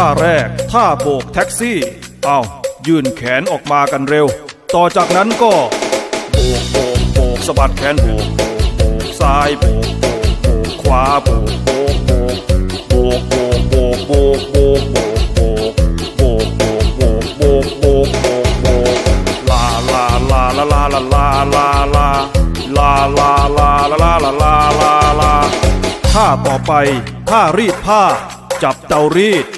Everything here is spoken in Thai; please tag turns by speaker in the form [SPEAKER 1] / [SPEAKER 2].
[SPEAKER 1] ท่าแรก ท่าโบกแท็กซี่ เอายื่นแขนออกมากันเร็ว ต่อจากนั้นก็ โบกโบกโบกสะบัดแขนโบกโบกโบกซ้ายโบกโบกโบกขวาโบกโบกโบกโบกโบกโบกโบกโบกโบกโบกโบกโบกโบกโบกโบกโบกโบกลาลาลาลาลาลาลาลาลาลาลาลาลาลาลาลาลาลาท่าต่อไปท่ารีดผ้า จับเตารีด